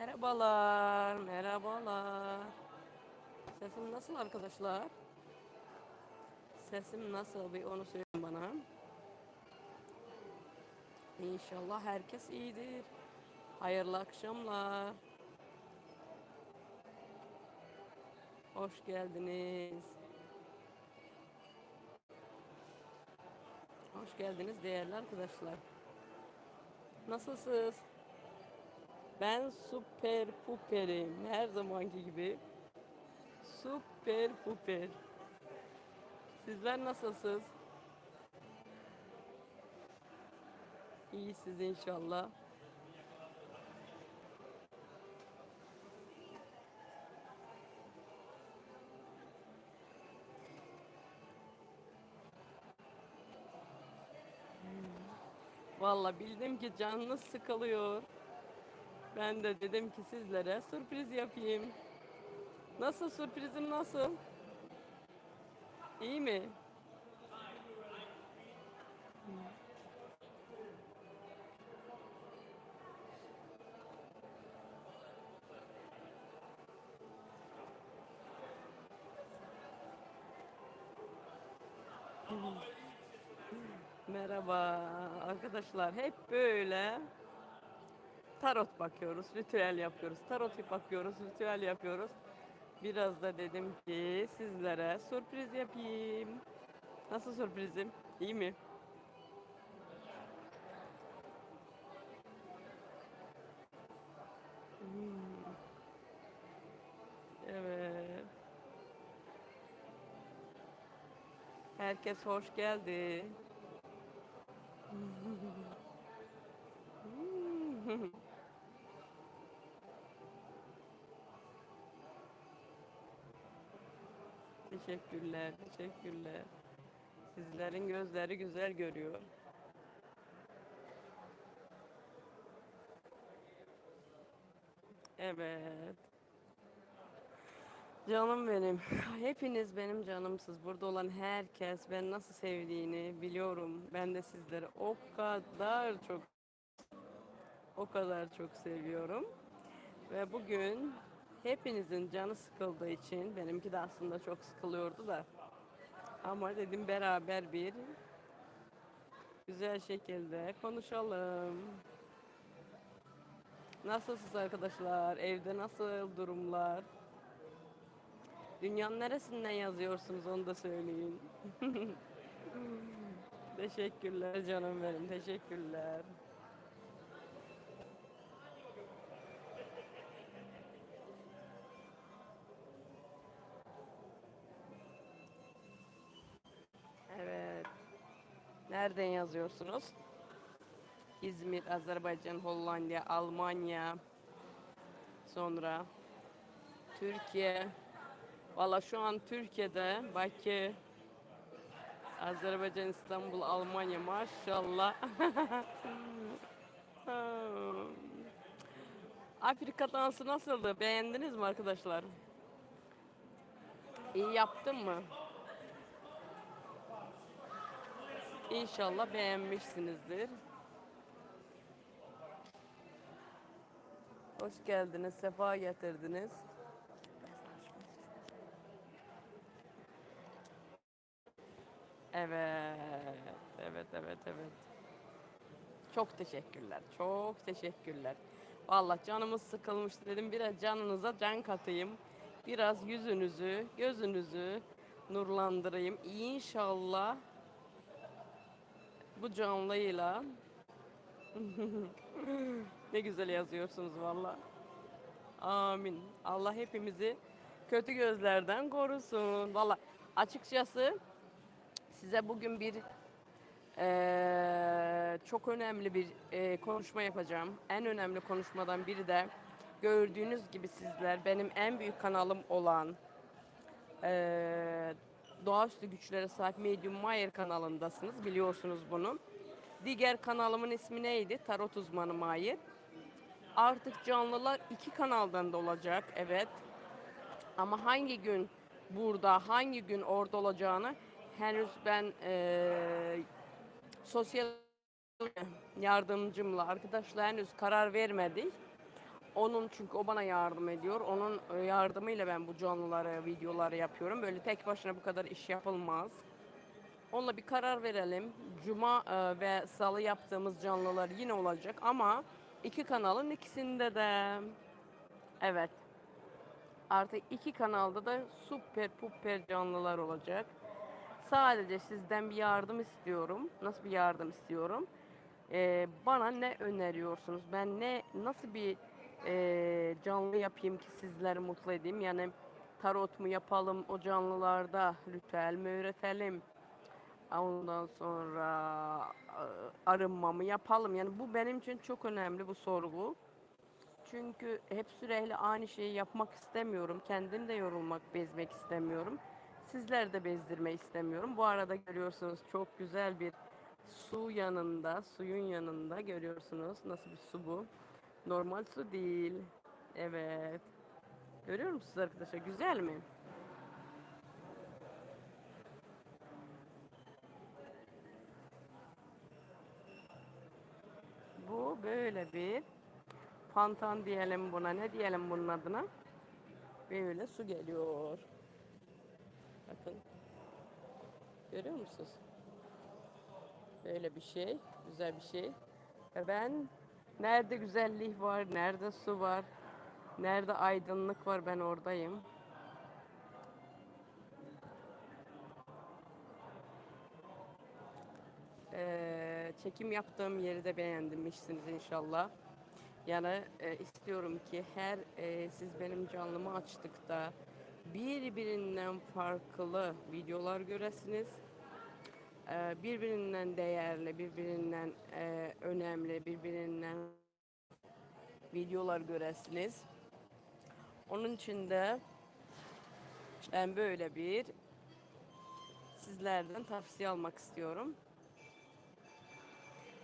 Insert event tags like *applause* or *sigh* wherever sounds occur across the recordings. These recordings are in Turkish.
Merhabalar, merhabalar. Sesim nasıl arkadaşlar? Sesim nasıl bir onu söyleyin bana. İnşallah herkes iyidir. Hayırlı akşamlar. Hoş geldiniz. Hoş geldiniz değerli arkadaşlar. Nasılsınız? Ben süper puperim. Her zamanki gibi. Süper puper. Sizler nasılsınız? İyisiniz inşallah. Valla bildim ki canınız sıkılıyor. Ben de dedim ki sizlere sürpriz yapayım. Nasıl sürprizim nasıl? İyi mi? Merhaba arkadaşlar. Hep böyle tarot bakıyoruz, ritüel yapıyoruz. Tarot bakıyoruz, ritüel yapıyoruz. Biraz da dedim ki sizlere sürpriz yapayım. Nasıl sürprizim? İyi mi? Hmm. Evet. Herkes hoş geldi. Teşekkürler, teşekkürler. Sizlerin gözleri güzel görüyor. Evet. Canım benim. Hepiniz benim canımsız. Burada olan herkes ben nasıl sevdiğini biliyorum. Ben de sizleri o kadar çok o kadar çok seviyorum. Ve bugün hepinizin canı sıkıldığı için benimki de aslında çok sıkılıyordu da ama dedim beraber bir güzel şekilde konuşalım. Nasılsınız arkadaşlar? Evde nasıl durumlar? Dünyanın neresinden yazıyorsunuz onu da söyleyin. *laughs* teşekkürler canım benim. Teşekkürler. Nereden yazıyorsunuz? İzmir, Azerbaycan, Hollanda, Almanya. Sonra Türkiye. Valla şu an Türkiye'de Bakü, Azerbaycan, İstanbul, Almanya maşallah. *laughs* Afrika dansı nasıldı? Beğendiniz mi arkadaşlar? İyi yaptın mı? İnşallah beğenmişsinizdir. Hoş geldiniz, sefa getirdiniz. Evet, evet, evet, evet. Çok teşekkürler, çok teşekkürler. Vallahi canımız sıkılmıştı dedim biraz canınıza can katayım. Biraz yüzünüzü, gözünüzü nurlandırayım. İnşallah bu canlıyla *laughs* ne güzel yazıyorsunuz valla. Amin. Allah hepimizi kötü gözlerden korusun. Valla açıkçası size bugün bir eee, çok önemli bir eee, konuşma yapacağım. En önemli konuşmadan biri de gördüğünüz gibi sizler benim en büyük kanalım olan eee Doğaüstü Güçlere Sahip Medium Mayer kanalındasınız. Biliyorsunuz bunu. Diğer kanalımın ismi neydi? Tarot uzmanı Mayer. Artık canlılar iki kanaldan da olacak. Evet. Ama hangi gün burada, hangi gün orada olacağını henüz ben eee, sosyal yardımcımla arkadaşla henüz karar vermedik. Onun çünkü o bana yardım ediyor. Onun e, yardımıyla ben bu canlıları, videoları yapıyorum. Böyle tek başına bu kadar iş yapılmaz. Onunla bir karar verelim. Cuma e, ve salı yaptığımız canlılar yine olacak ama iki kanalın ikisinde de. Evet. Artık iki kanalda da süper puper canlılar olacak. Sadece sizden bir yardım istiyorum. Nasıl bir yardım istiyorum? Ee, bana ne öneriyorsunuz? Ben ne nasıl bir e, canlı yapayım ki sizleri mutlu edeyim? Yani tarot mu yapalım o canlılarda? Ritüel mi öğretelim? Ondan sonra e, arınma mı yapalım? Yani bu benim için çok önemli bu sorgu. Çünkü hep sürekli aynı şeyi yapmak istemiyorum. Kendim de yorulmak, bezmek istemiyorum. Sizler de bezdirme istemiyorum. Bu arada görüyorsunuz çok güzel bir su yanında, suyun yanında görüyorsunuz. Nasıl bir su bu? Normal su değil. Evet. Görüyor musunuz arkadaşlar? Güzel mi? Bu böyle bir Fantan diyelim buna. Ne diyelim bunun adına? Böyle su geliyor. Bakın. Görüyor musunuz? Böyle bir şey. Güzel bir şey. Ben nerede güzellik var, nerede su var, nerede aydınlık var ben oradayım. Ee, çekim yaptığım yeri de beğenmişsiniz inşallah. Yani e, istiyorum ki her e, siz benim canlımı açtıkta birbirinden farklı videolar göresiniz. E, birbirinden değerli, birbirinden e, önemli, birbirinden videolar göresiniz. Onun için de ben böyle bir sizlerden tavsiye almak istiyorum.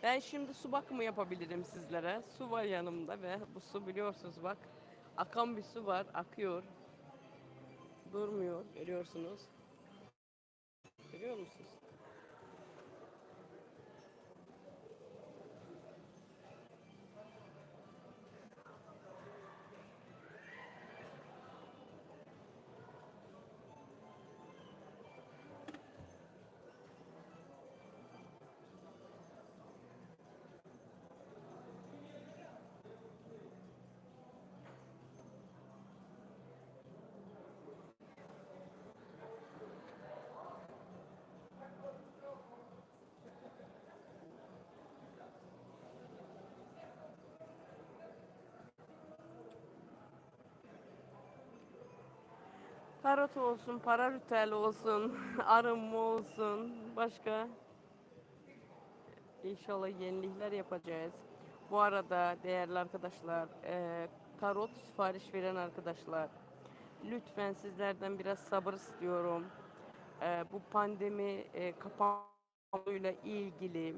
Ben şimdi su bakımı yapabilirim sizlere. Su var yanımda ve bu su biliyorsunuz bak. Akan bir su var, akıyor. Durmuyor, görüyorsunuz. Görüyor musunuz? Tarot olsun, para ritüel olsun, *laughs* arınma olsun, başka İnşallah yenilikler yapacağız. Bu arada değerli arkadaşlar, e, tarot sipariş veren arkadaşlar, lütfen sizlerden biraz sabır istiyorum. E, bu pandemi e, kapanmayla ilgili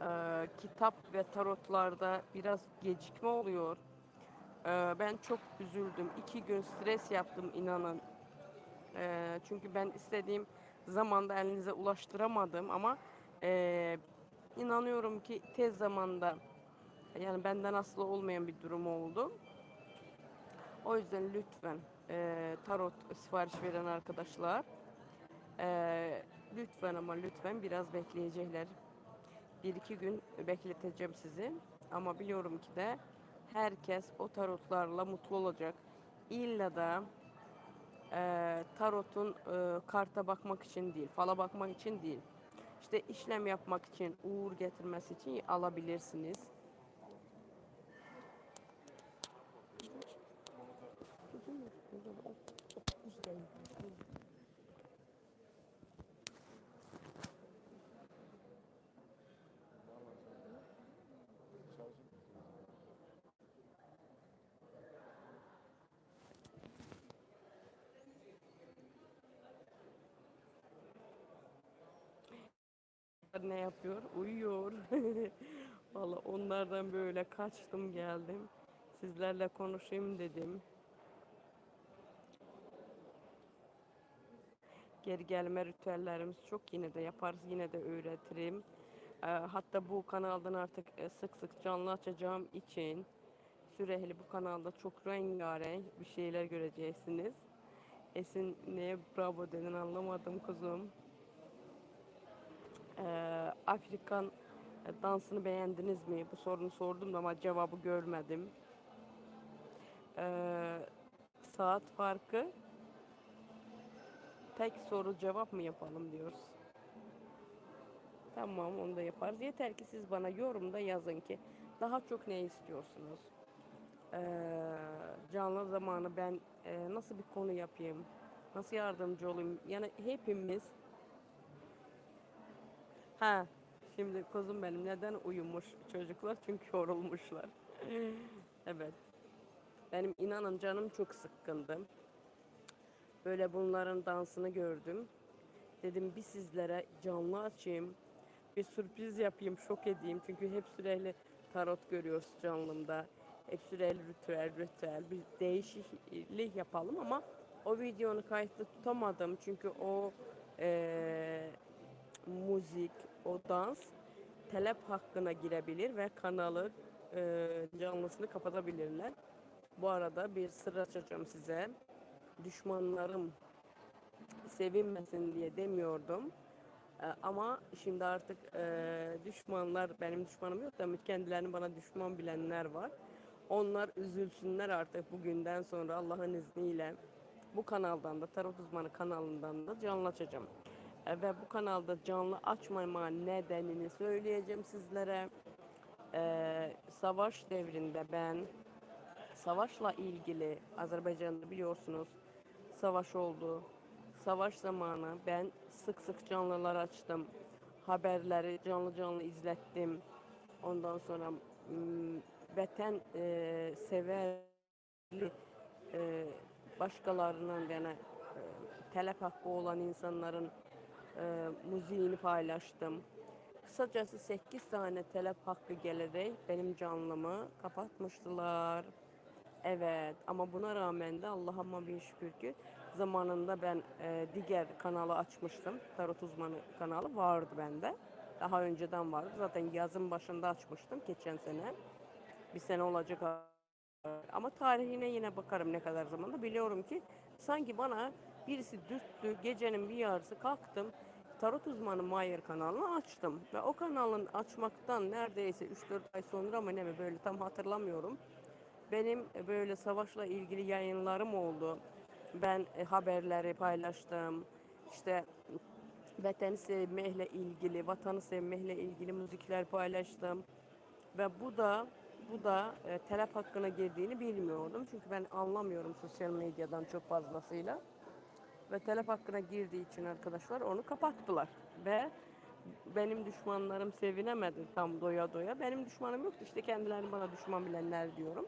e, kitap ve tarotlarda biraz gecikme oluyor. E, ben çok üzüldüm. İki gün stres yaptım inanın. E, çünkü ben istediğim zamanda elinize ulaştıramadım ama e, inanıyorum ki tez zamanda yani benden aslı olmayan bir durum oldu. O yüzden lütfen e, tarot sipariş veren arkadaşlar e, lütfen ama lütfen biraz bekleyecekler. Bir iki gün bekleteceğim sizi. Ama biliyorum ki de herkes o tarotlarla mutlu olacak. İlla da e, tarotun e, karta bakmak için değil, fala bakmak için değil. İşte işlem yapmak için, uğur getirmesi için alabilirsiniz. ne yapıyor? Uyuyor. *laughs* Valla onlardan böyle kaçtım geldim. Sizlerle konuşayım dedim. Geri gelme ritüellerimiz çok yine de yaparız. Yine de öğretirim. Ee, hatta bu kanaldan artık e, sık sık canlı açacağım için sürekli bu kanalda çok rengarenk bir şeyler göreceksiniz. Esin neye bravo dedin anlamadım kuzum. Ee, Afrikan e, dansını beğendiniz mi? Bu sorunu sordum ama cevabı görmedim. Ee, saat farkı tek soru cevap mı yapalım diyoruz. Tamam onu da yaparız. Yeter ki siz bana yorumda yazın ki daha çok ne istiyorsunuz? Ee, canlı zamanı ben e, nasıl bir konu yapayım? Nasıl yardımcı olayım? Yani hepimiz Ha, şimdi kuzum benim neden uyumuş çocuklar? Çünkü yorulmuşlar. evet. Benim inanın canım çok sıkkındı. Böyle bunların dansını gördüm. Dedim bir sizlere canlı açayım. Bir sürpriz yapayım, şok edeyim. Çünkü hep sürekli tarot görüyoruz canlımda. Hep sürekli ritüel, ritüel. Bir değişiklik yapalım ama o videonu kayıtlı tutamadım. Çünkü o eee müzik, o dans telep hakkına girebilir ve kanalı e, canlısını kapatabilirler. Bu arada bir sır açacağım size. Düşmanlarım sevinmesin diye demiyordum. E, ama şimdi artık e, düşmanlar, benim düşmanım yok da kendilerini bana düşman bilenler var. Onlar üzülsünler artık bugünden sonra Allah'ın izniyle bu kanaldan da Tarot Uzmanı kanalından da canlı açacağım. Ve bu kanalda canlı açmama nedenini söyleyeceğim sizlere. E, savaş devrinde ben savaşla ilgili Azerbaycan'da biliyorsunuz savaş oldu. Savaş zamanı ben sık sık canlılar açtım. Haberleri canlı canlı izlettim. Ondan sonra m, vətən e, severli e, başkalarının yani e, telef hakkı olan insanların e, müziğini paylaştım. Kısacası 8 tane telef hakkı gelerek benim canlımı kapatmıştılar. Evet ama buna rağmen de Allah'ıma bir şükür ki zamanında ben e, diğer kanalı açmıştım. Tarot uzmanı kanalı vardı bende. Daha önceden vardı. Zaten yazın başında açmıştım geçen sene. Bir sene olacak ama tarihine yine bakarım ne kadar zamanda. Biliyorum ki sanki bana birisi dürttü. Gecenin bir yarısı kalktım. Tarot uzmanı Mayer kanalını açtım. Ve o kanalın açmaktan neredeyse 3-4 ay sonra mı ne mi böyle tam hatırlamıyorum. Benim böyle savaşla ilgili yayınlarım oldu. Ben e, haberleri paylaştım. İşte vətəni sevməklə ilgili, vatanı sevməklə ilgili müzikler paylaştım. Ve bu da bu da e, telef hakkına girdiğini bilmiyordum. Çünkü ben anlamıyorum sosyal medyadan çok fazlasıyla. Ve telef hakkına girdiği için arkadaşlar onu kapattılar. Ve benim düşmanlarım sevinemedi tam doya doya. Benim düşmanım yoktu işte kendilerini bana düşman bilenler diyorum.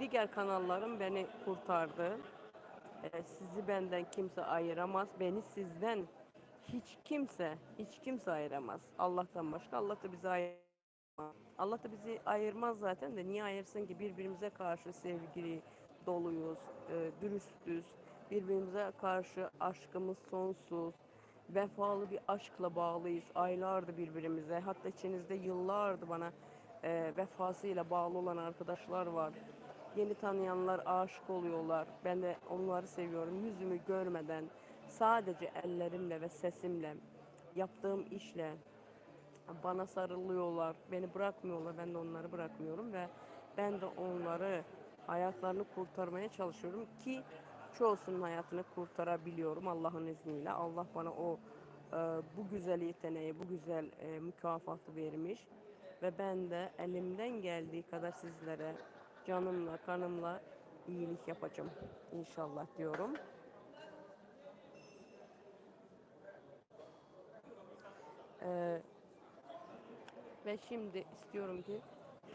Diğer kanallarım beni kurtardı. Ee, sizi benden kimse ayıramaz. Beni sizden hiç kimse, hiç kimse ayıramaz. Allah'tan başka. Allah da bizi ayıramaz. Allah da bizi ayırmaz zaten de niye ayırsın ki birbirimize karşı sevgili doluyuz, e, dürüstüz. Birbirimize karşı aşkımız sonsuz. Vefalı bir aşkla bağlıyız. Aylardı birbirimize. Hatta içinizde yıllardı bana e, vefasıyla bağlı olan arkadaşlar var. Yeni tanıyanlar aşık oluyorlar. Ben de onları seviyorum. Yüzümü görmeden sadece ellerimle ve sesimle yaptığım işle bana sarılıyorlar. Beni bırakmıyorlar. Ben de onları bırakmıyorum ve ben de onları hayatlarını kurtarmaya çalışıyorum ki çoğusunun hayatını kurtarabiliyorum Allah'ın izniyle. Allah bana o e, bu güzel yeteneği, bu güzel e, mükafatı vermiş ve ben de elimden geldiği kadar sizlere canımla, kanımla iyilik yapacağım inşallah diyorum. Ee, ve şimdi istiyorum ki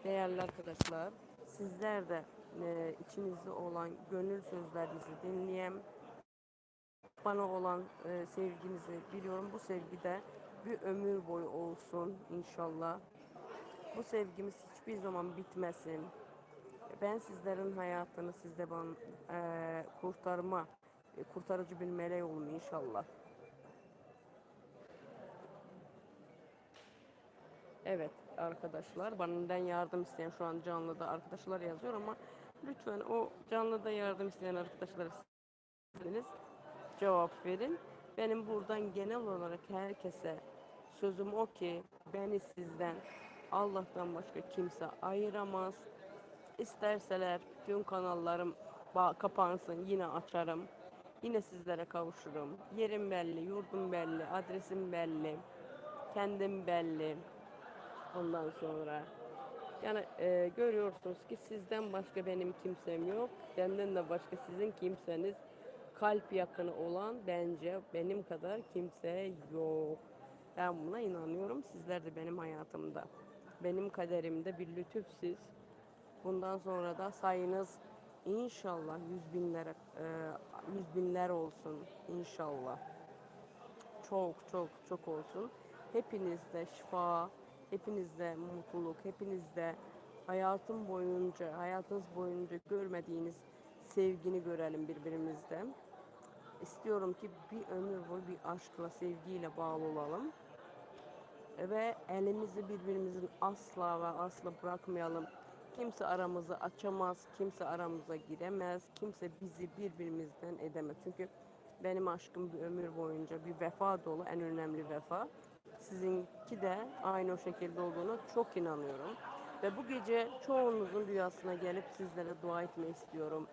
değerli arkadaşlar sizler de e, içinizde olan gönül sözlerinizi dinleyen bana olan e, sevginizi biliyorum. Bu sevgi de bir ömür boyu olsun inşallah. Bu sevgimiz hiçbir zaman bitmesin. Ben sizlerin hayatını sizde ben e, kurtarma, e, kurtarıcı bir meleği olun inşallah. Evet arkadaşlar benden yardım isteyen şu an canlıda arkadaşlar yazıyor ama lütfen o canlıda yardım isteyen arkadaşlara cevap verin. Benim buradan genel olarak herkese sözüm o ki beni sizden Allah'tan başka kimse ayıramaz. İsterseler bütün kanallarım kapansın yine açarım. Yine sizlere kavuşurum. Yerim belli, yurdum belli, adresim belli, kendim belli. Ondan sonra yani e, görüyorsunuz ki sizden başka benim kimsem yok. Benden de başka sizin kimseniz kalp yakını olan bence benim kadar kimse yok. Ben buna inanıyorum. Sizler de benim hayatımda, benim kaderimde bir lütufsiz. Bundan sonra da sayınız inşallah yüz binlere, e, yüz binler olsun inşallah. Çok çok çok olsun. Hepinizde şifa, hepinizde mutluluk, hepinizde hayatım boyunca, hayatınız boyunca görmediğiniz sevgini görelim birbirimizde. İstiyorum ki bir ömür boyu bir aşkla, sevgiyle bağlı olalım. Ve elimizi birbirimizin asla ve asla bırakmayalım. Kimse aramızı açamaz, kimse aramıza giremez, kimse bizi birbirimizden edemez. Çünkü benim aşkım bir ömür boyunca bir vefa dolu, en önemli vefa. Sizinki de aynı o şekilde olduğuna çok inanıyorum. Ve bu gece çoğunuzun rüyasına gelip sizlere dua etmeyi istiyorum.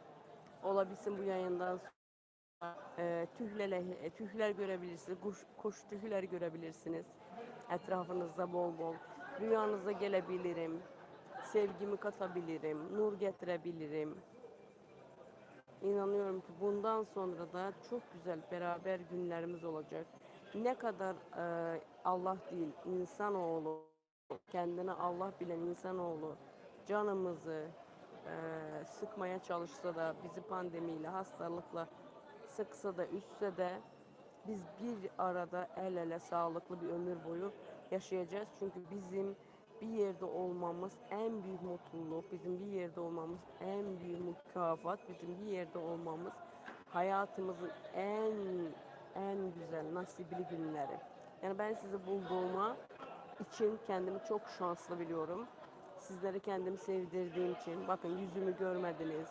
Olabilsin bu yayından sonra e, tühlele, e, tühler görebilirsiniz, kuş, kuş tühler görebilirsiniz. Etrafınızda bol bol. Rüyanıza gelebilirim. Sevgimi katabilirim, nur getirebilirim. İnanıyorum ki bundan sonra da çok güzel beraber günlerimiz olacak. Ne kadar e, Allah değil, insanoğlu, kendine Allah bilen insanoğlu canımızı e, sıkmaya çalışsa da, bizi pandemiyle, hastalıkla sıksa da, üstse de biz bir arada el ele sağlıklı bir ömür boyu yaşayacağız. Çünkü bizim bir yerde olmamız en büyük mutluluk, bizim bir yerde olmamız en büyük mükafat, bizim bir yerde olmamız hayatımızın en en güzel nasibli günleri. Yani ben sizi bulduğuma için kendimi çok şanslı biliyorum. Sizleri kendimi sevdirdiğim için bakın yüzümü görmediniz.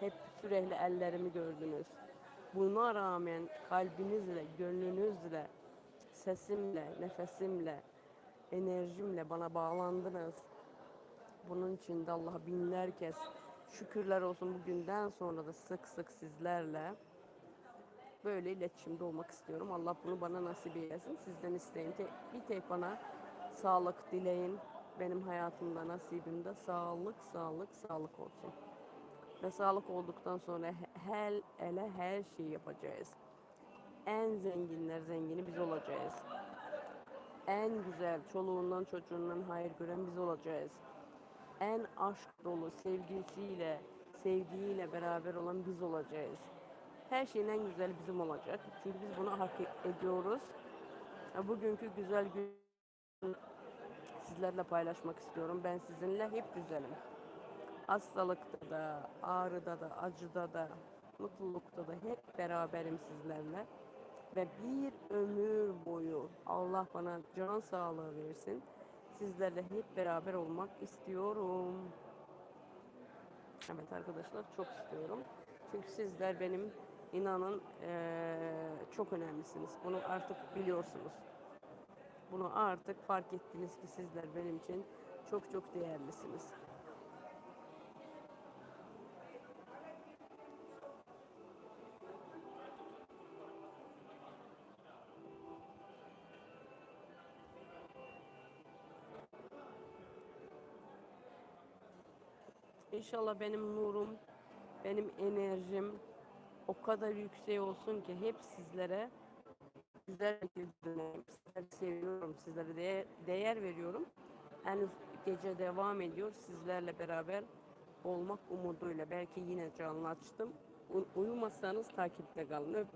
Hep sürekli ellerimi gördünüz. Buna rağmen kalbinizle, gönlünüzle, sesimle, nefesimle, enerjimle bana bağlandınız. Bunun için de Allah'a binler kez şükürler olsun bugünden sonra da sık sık sizlerle böyle iletişimde olmak istiyorum. Allah bunu bana nasip eylesin. Sizden isteyin. Te- bir tek bana sağlık dileyin. Benim hayatımda nasibimde sağlık, sağlık, sağlık olsun. Ve sağlık olduktan sonra he- her ele her şeyi yapacağız. En zenginler zengini biz olacağız. En güzel çoluğundan çocuğundan hayır gören biz olacağız. En aşk dolu sevgilisiyle, sevdiğiyle beraber olan biz olacağız. Her şeyin en güzeli bizim olacak. Çünkü biz bunu hak ediyoruz. Bugünkü güzel gün sizlerle paylaşmak istiyorum. Ben sizinle hep güzelim. Hastalıkta da, ağrıda da, acıda da, mutlulukta da hep beraberim sizlerle. Ve bir ömür boyu Allah bana can sağlığı versin. Sizlerle hep beraber olmak istiyorum. Evet arkadaşlar çok istiyorum. Çünkü sizler benim inanın eee, çok önemlisiniz. Bunu artık biliyorsunuz. Bunu artık fark ettiniz ki sizler benim için çok çok değerlisiniz. İnşallah benim nurum, benim enerjim o kadar yüksek olsun ki hep sizlere güzel şekilde. Sizleri seviyorum, sizlere değer, değer veriyorum. Henüz gece devam ediyor sizlerle beraber olmak umuduyla. Belki yine canlı açtım. U- uyumazsanız takipte kalın. Öp.